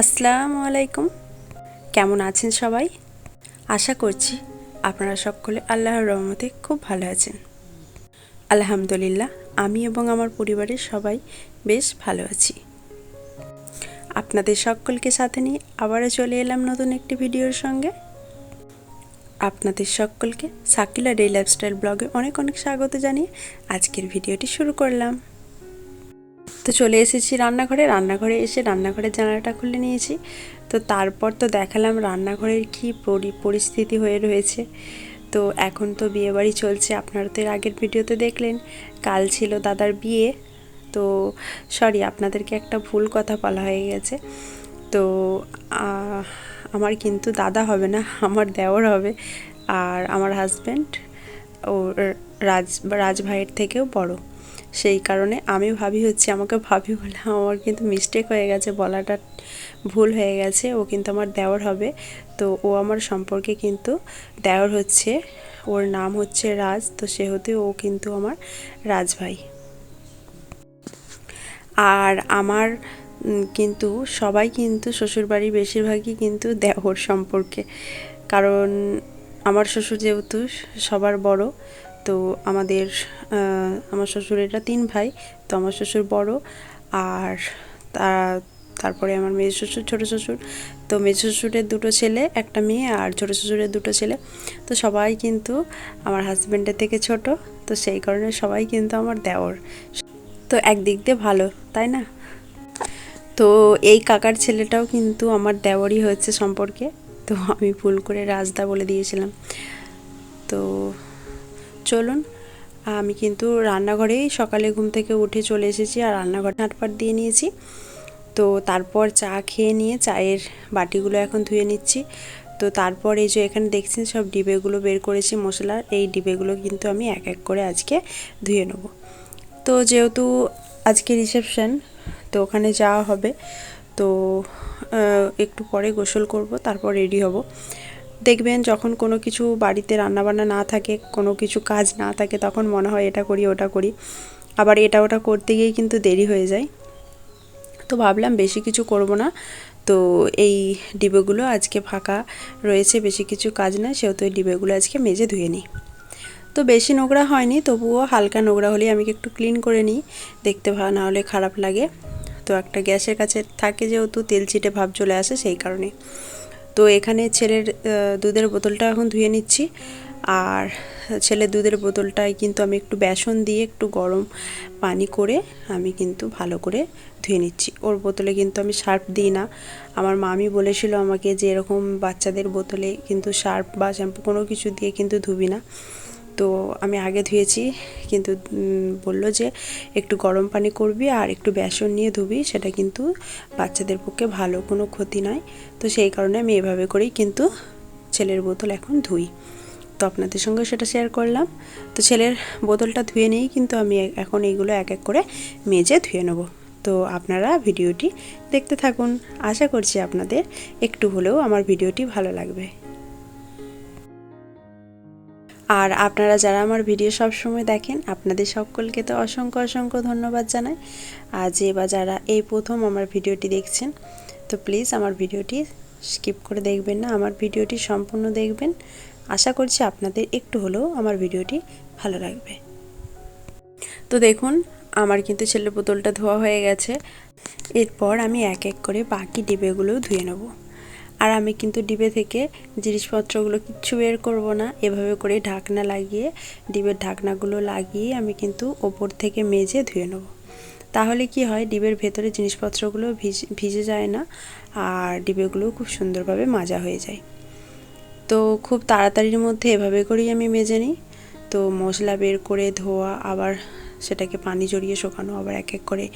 আসসালামু আলাইকুম। কেমন আছেন সবাই? আশা করছি আপনারা সকলে আল্লাহর রহমতে খুব ভালো আছেন। আলহামদুলিল্লাহ, আমি এবং আমার পরিবারের সবাই বেশ ভালো আছি। আপনাদের সকলকে সাথে নিয়ে আবারও চলে এলাম নতুন একটি ভিডিওর সঙ্গে। আপনাদের সকলকে সাকিলা ডে লাইফস্টাইল ব্লগে অনেক অনেক স্বাগত জানিয়ে আজকের ভিডিওটি শুরু করলাম। তো চলে এসেছি রান্নাঘরে। রান্নাঘরে এসে রান্নাঘরের জানালাটা খুলে নিয়েছি। তো তারপর তো দেখালাম রান্নাঘরের কী পরি- পরিস্থিতি হয়ে রয়েছে। তো এখন তো বিয়েবাড়ি চলছে, আপনারা তো এর আগের ভিডিওতে দেখলেন। কাল ছিল দাদার বিয়ে। তো সরি আপনাদেরকে একটা ভুল কথা বলা হয়ে গেছে। তো আমার কিন্তু দাদা হবে না, আমার দেওর হবে। আর আমার হাজব্যান্ড ও রাজ রাজ ভাইয়ের থেকেও বড়। সেই কারণে আমি ভাবি হচ্ছে আমাকে ভাবি বলে আমার কিন্তু মিস্টেক হয়ে গেছে, বলাটা ভুল হয়ে গেছে, ও কিন্তু আমার দেওর হবে। তো ও আমার সম্পর্কে কিন্তু দেওর হচ্ছে, ওর নাম হচ্ছে রাজ, তো সেহেতু ও কিন্তু আমার রাজ ভাই। আর আমার কিন্তু সবাই কিন্তু শ্বশুরবাড়ি বেশিরভাগই কিন্তু দেওর সম্পর্কে। কারণ আমার শ্বশুর যেহেতু সবার বড় তো আমাদের আমার শ্বশুরেরা তিন ভাই, তো আমার শ্বশুর বড়, আর তারপরে আমার মেয়ে শ্বশুর ছোটো শ্বশুর, তো মেয়ে শ্বশুরের দুটো ছেলে, একটা মেয়ে আর ছোটো শ্বশুরের দুটো ছেলে। তো সবাই কিন্তু আমার হাজব্যান্ডের থেকে ছোট, তো সেই কারণে সবাই কিন্তু আমার দেওর। তো একদিক দিয়ে ভালো, তাই না? তো এই কাকার ছেলেটাও কিন্তু আমার দেওয়ারই হয়েছে সম্পর্কে, তো আমি ভুল করে রাজদা বলে দিয়েছিলাম। তো চলুন, আমি কিন্তু রান্নাঘরেই সকালে ঘুম থেকে উঠে চলে এসেছি আর রান্নাঘরে হাটপাট দিয়ে নিয়েছি। তো তারপর চা খেয়ে নিয়ে চায়ের বাটিগুলো এখন ধুয়ে নিচ্ছি। তো তারপর এই যে এখানে দেখছেন সব ডিবেগুলো বের করেছি মশলার, এই ডিবেগুলো কিন্তু আমি এক এক করে আজকে ধুয়ে নেব। তো যেহেতু আজকে রিসেপশন, তো ওখানে যাওয়া হবে। তো একটু পরে গোসল করব, তারপর রেডি হব। দেখবেন যখন কোনো কিছু বাড়িতে রান্নাবান্না না থাকে, কোনো কিছু কাজ না থাকে, তখন মনে হয় এটা করি, ওটা করি। আবার এটা ওটা করতে গিয়েই কিন্তু দেরি হয়ে যায়। তো ভাবলাম বেশি কিছু করব না। তো এই ডিবেগুলো আজকে ফাঁকা রয়েছে, বেশি কিছু কাজ না, সেহেতু এই ডিবেগুলো আজকে মেজে ধুয়ে নিই। তো বেশি নোংরা হয়নি, তবুও হালকা নোংরা হলেই আমি একটু ক্লিন করে নিই, দেখতে ভালো না হলে খারাপ লাগে। তো একটা গ্যাসের কাছে থাকে যেহেতু, তেল চিটে ভাব চলে আসে সেই কারণে। তো এখানে ছেলের দুধের বোতলটা এখন ধুয়ে নিচ্ছি। আর ছেলের দুধের বোতলটায় কিন্তু আমি একটু বেসন দিয়ে একটু গরম পানি করে আমি কিন্তু ভালো করে ধুয়ে নিচ্ছি। ওর বোতলে কিন্তু আমি শার্প দিই না। আমার মামি বলেছিল আমাকে যে এরকম বাচ্চাদের বোতলে কিন্তু শার্প বা শ্যাম্পু কোনো কিছু দিয়ে কিন্তু ধুবি না। তো আমি আগে ধুয়েছি, কিন্তু বলল যে একটু গরম পানি করবি আর একটু বেসন নিয়ে ধুবি, সেটা কিন্তু বাচ্চাদের পক্ষে ভালো, কোনো ক্ষতি নয়। তো সেই কারণে আমি এভাবে করেই কিন্তু ছেলের বোতল এখন ধুই। তো আপনাদের সঙ্গে সেটা শেয়ার করলাম। তো ছেলের বোতলটা ধুয়ে নিয়েই কিন্তু আমি এখন এইগুলো এক এক করে মেজে ধুয়ে নেব। তো আপনারা ভিডিওটি দেখতে থাকুন। আশা করছি আপনাদের একটু হলেও আমার ভিডিওটি ভালো লাগবে। আর আপনারা যারা আমার ভিডিও সব সময় দেখেন, আপনাদের সকলকে তো অসংখ্য অসংখ্য ধন্যবাদ জানাই। আর যে বা যারা এই প্রথম আমার ভিডিওটি দেখছেন, তো প্লিজ আমার ভিডিওটি স্কিপ করে দেখবেন না, আমার ভিডিওটি সম্পূর্ণ দেখবেন। আশা করছি আপনাদের একটু হলেও আমার ভিডিওটি ভালো লাগবে। তো দেখুন, আমার কিন্তু ছেলের বোতলটা ধোয়া হয়ে গেছে। এরপর আমি এক এক করে বাকি ডিবেগুলোও ধুয়ে নেব। আর আমি কিন্তু ডিবে থেকে জিনিসপত্রগুলো কিচ্ছু বের করব না। এভাবে করে ঢাকনা লাগিয়ে, ডিবের ঢাকনাগুলো লাগিয়ে আমি কিন্তু ওপর থেকে মেজে ধুয়ে নেব। তাহলে কি হয়, ডিবের ভেতরে জিনিসপত্রগুলো ভিজে ভিজে যায় না আর ডিবেগুলো খুব সুন্দরভাবে মাজা হয়ে যায়। তো খুব তাড়াতাড়ির মধ্যে এভাবে করেই আমি মেজে নিই। তো মশলা বের করে ধোয়া, আবার সেটাকে পানি জড়িয়ে শুকানো, আবার এক এক করে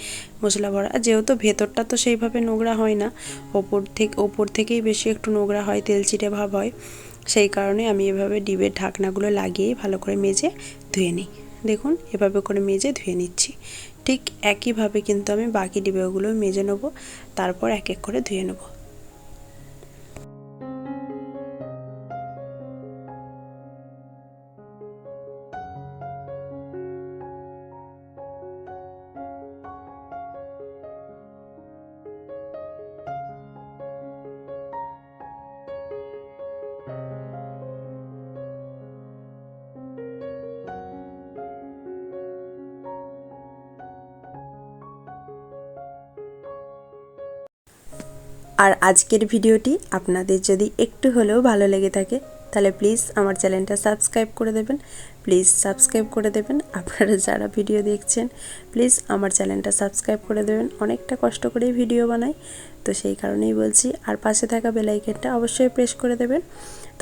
মশলা ভরা। আর যেহেতু ভেতরটা তো সেইভাবে নোংরা হয় না, ওপর থেকে, ওপর থেকেই বেশি একটু নোংরা হয় তেল চিটে ভাব হয়, সেই কারণে আমি এভাবে ডিবের ঢাকনাগুলো লাগিয়ে ভালো করে মেজে ধুয়ে নিই। দেখুন, এভাবে করে মেজে ধুয়ে নিচ্ছি। ঠিক একইভাবে কিন্তু আমি বাকি ডিবেগুলো মেজে নেব, তারপর এক এক করে ধুয়ে নেব। আর আজকের ভিডিওটি আপনাদের যদি একটু হলেও ভালো লেগে থাকে, তাহলে প্লিজ আমার চ্যানেলটা সাবস্ক্রাইব করে দেবেন। প্লিজ সাবস্ক্রাইব করে দেবেন। আপনারা যারা ভিডিও দেখছেন প্লিজ আমার চ্যানেলটা সাবস্ক্রাইব করে দেবেন। অনেকটা কষ্ট করেই ভিডিও বানাই, তো সেই কারণেই বলছি। আর পাশে থাকা বেলাইকেনটা অবশ্যই প্রেস করে দেবেন।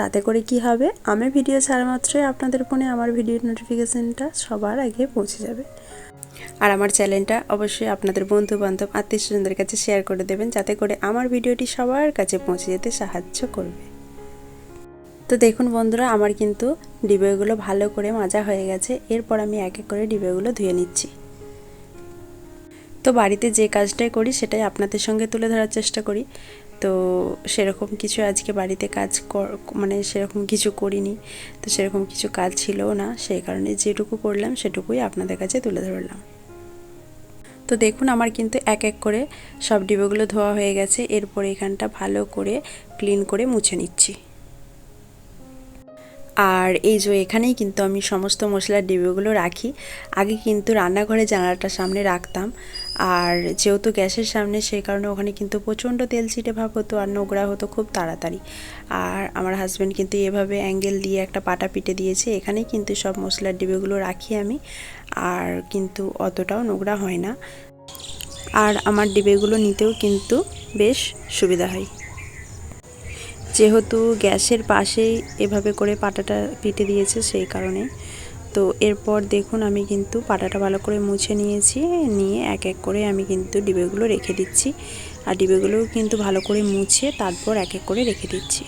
তাতে করে কি হবে? আমি ভিডিও ছাড়া মাত্রই আপনাদের ফোনে আমার ভিডিও নোটিফিকেশানটা সবার আগে পৌঁছে যাবে। আর আমার চ্যানেলটা অবশ্যই আপনাদের বন্ধু বান্ধব আত্মীয় স্বজনদের কাছে শেয়ার করে দেবেন, যাতে করে আমার ভিডিওটি সবার কাছে পৌঁছে যেতে সাহায্য করবে। তো দেখুন বন্ধুরা, আমার কিন্তু ডিবেগুলো ভালো করে মাজা হয়ে গেছে। এরপর আমি এক এক করে ডিবেগুলো ধুয়ে নিচ্ছি। তো বাড়িতে যে কাজটাই করি, সেটাই আপনাদের সঙ্গে তুলে ধরার চেষ্টা করি। তো সেরকম কিছু আজকে বাড়িতে কাজ মানে সেরকম কিছু করিনি। তো সেরকম কিছু কাজ ছিল না, সেই কারণে যেটুকু করলাম সেটুকুই আপনাদের কাছে তুলে ধরলাম। তো দেখুন আমার কিন্তু এক এক করে সব ডিবেগুলো ধোয়া হয়ে গেছে, এরপর এখানটা ভালো করে ক্লিন করে মুছে নিচ্ছি। আর এই যে এখানেই কিন্তু আমি সমস্ত মশলার ডিবেগুলো রাখি। আগে কিন্তু রান্নাঘরে জানালাটার সামনে রাখতাম। আর যেহেতু গ্যাসের সামনে সেই কারণে ওখানে কিন্তু প্রচণ্ড তেল ছিটে ভাব হতো আর নোংরা হতো খুব তাড়াতাড়ি। আর আমার হাজব্যান্ড কিন্তু এভাবে অ্যাঙ্গেল দিয়ে একটা পাটা পিটে দিয়েছে। এখানেই কিন্তু সব মশলার ডিবেগুলো রাখি আমি। আর কিন্তু অতটাও নোংরা হয় না। আর আমার ডিবেগুলো নিতেও কিন্তু বেশ সুবিধা হয়। যেহেতু গ্যাসের পাশেই এভাবে করে পাটাটা পিটে দিয়েছে সেই কারণে। তো এরপর দেখুন আমি কিন্তু পাটাটা ভালো করে মুছে নিয়েছি, নিয়ে এক এক করে আমি কিন্তু ডিবেগুলো রেখে দিচ্ছি। আর ডিবেগুলোও কিন্তু ভালো করে মুছে তারপর এক এক করে রেখে দিচ্ছি।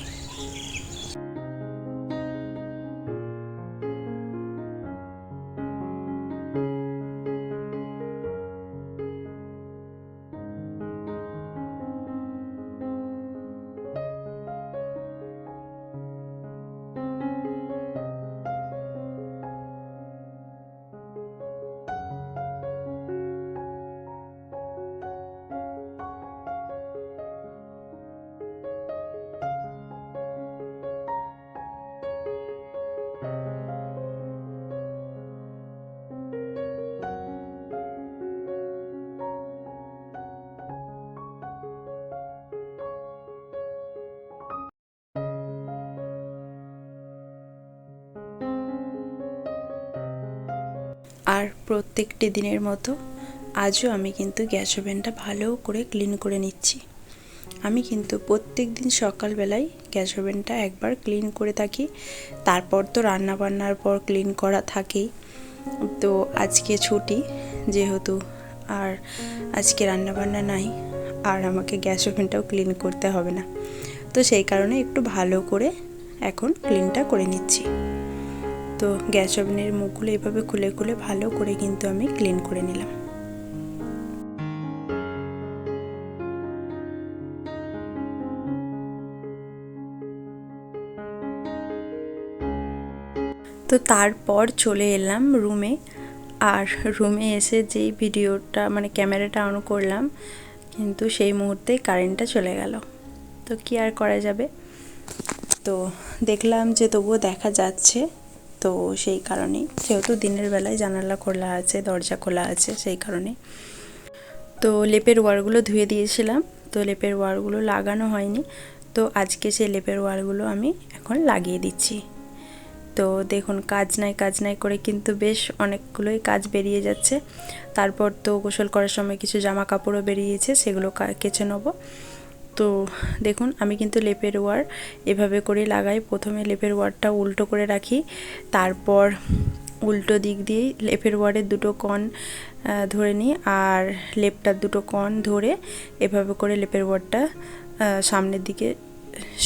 আর প্রত্যেকটি দিনের মতো আজও আমি কিন্তু গ্যাস ওভেনটা ভালো করে ক্লিন করে নিচ্ছি। আমি কিন্তু প্রত্যেক দিন সকালবেলায় গ্যাস ওভেনটা একবার ক্লিন করে থাকি। তারপর তো রান্না বান্নার পর ক্লিন করা থাকেই তো আজকে ছুটি যেহেতু আর আজকে রান্না বান্না নাই, আর আমাকে গ্যাস ওভেনটাও ক্লিন করতে হবে না। তো সেই কারণে একটু ভালো করে এখন ক্লিনটা করে নিচ্ছি। তো গ্যাস ওভেনের মুখগুলো এভাবে খুলে খুলে ভালো করে কিন্তু আমি ক্লিন করে নিলাম। তো তারপর চলে এলাম রুমে। আর রুমে এসে যেই ভিডিওটা মানে ক্যামেরাটা অন করলাম, কিন্তু সেই মুহূর্তে কারেন্টটা চলে গেল। তো কি আর করা যাবে? তো দেখলাম যে তবুও দেখা যাচ্ছে তো সেই কারণেই। যেহেতু দিনের বেলায় জানালা খোলা আছে, দরজা খোলা আছে, সেই কারণে তো লেপের ওয়ারগুলো ধুয়ে দিয়েছিলাম, তো লেপের ওয়ারগুলো লাগানো হয়নি। তো আজকে সেই লেপের ওয়ারগুলো আমি এখন লাগিয়ে দিচ্ছি। তো দেখুন কাজ নাই কাজ নাই করে কিন্তু বেশ অনেকগুলোই কাজ বেরিয়ে যাচ্ছে। তারপর তো গোসল করার সময় কিছু জামা কাপড়ও বেরিয়েছে, সেগুলো কেচে নেব। তো দেখুন, আমি কিন্তু লেপের ওয়ার এভাবে করে লাগাই। প্রথমে লেপের ওয়ারটা উল্টো করে রাখি। তারপর উল্টো দিক দিয়েই লেপের ওয়ারের দুটো কন ধরে নিই। আর লেপটার দুটো কন ধরে এভাবে করে লেপের ওয়ারটা সামনের দিকে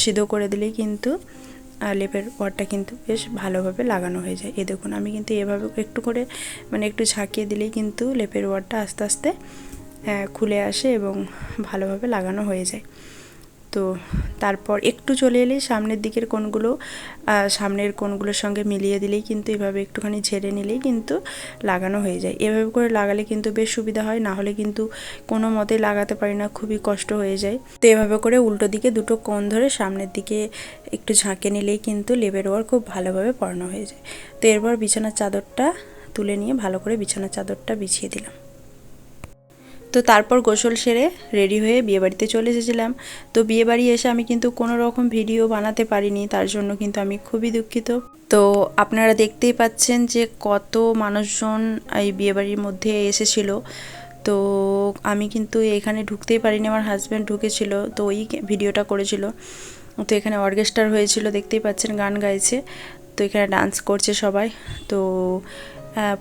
সিধো করে দিলেই কিন্তু লেপের ওয়ারটা কিন্তু বেশ ভালোভাবে লাগানো হয়ে যায়। এ দেখুন, আমি কিন্তু এভাবে একটু করে মানে একটু ঝাঁকিয়ে দিলেই কিন্তু লেপের ওয়ারটা আস্তে আস্তে খুলে আসে এবং ভালোভাবে লাগানো হয়ে যায়। তো তারপর একটু চলে এলেই সামনের দিকের কোনগুলো সামনের কোনগুলোর সঙ্গে মিলিয়ে দিলেই কিন্তু এভাবে একটুখানি ঝেড়ে নিলেই কিন্তু লাগানো হয়ে যায়। এভাবে করে লাগালে কিন্তু বেশ সুবিধা হয়, না হলে কিন্তু কোনো মতে লাগাতে পারি না, খুবই কষ্ট হয়ে যায়। তো এভাবে করে উল্টো দিকে দুটো কোণ ধরে সামনের দিকে একটু ঝাঁকে নিলেই কিন্তু লেবের ওয়ার খুব ভালোভাবে পড়ানো হয়ে যায়। তো এরপর বিছানার চাদরটা তুলে নিয়ে ভালো করে বিছানার চাদরটা বিছিয়ে দিলাম। তো তারপর গোসল সেরে রেডি হয়ে বিয়েবাড়িতে চলে এসেছিলাম। তো বিয়েবাড়ি এসে আমি কিন্তু কোনো রকম ভিডিও বানাতে পারিনি, তার জন্য কিন্তু আমি খুবই দুঃখিত। তো আপনারা দেখতেই পাচ্ছেন যে কত মানুষজন এই বিয়েবাড়ির মধ্যে এসেছিল। তো আমি কিন্তু এখানে ঢুকতেই পারিনি, আমার হাজব্যান্ড ঢুকেছিল, তো ওই ভিডিওটা করেছিল। তো এখানে অর্কেস্ট্রার হয়েছিল, দেখতেই পাচ্ছেন, গান গাইছে। তো এখানে ডান্স করছে সবাই। তো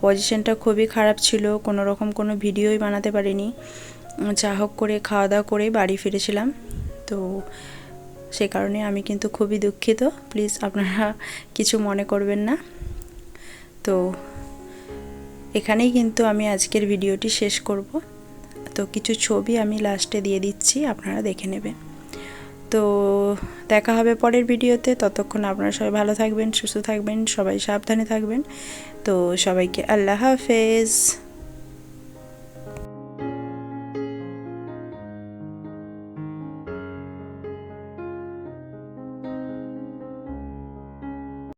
পজিশনটা খুবই খারাপ ছিল। কোনো রকম কোনো ভিডিওই বানাতে পারিনি। যা হোক করে খাওয়া দাওয়া করে বাড়ি ফিরেছিলাম। তো সে কারণে আমি কিন্তু খুবই দুঃখিত। প্লিজ আপনারা কিছু মনে করবেন না। তো এখানেই কিন্তু আমি আজকের ভিডিওটি শেষ করব। তো কিছু ছবি আমি লাস্টে দিয়ে দিচ্ছি, আপনারা দেখে নেবেন। তো দেখা হবে পরের ভিডিওতে। ততক্ষণ আপনারা সবাই ভালো থাকবেন, সুস্থ থাকবেন, সবাই সাবধানে থাকবেন। তো সবাইকে আল্লাহ হাফেজ।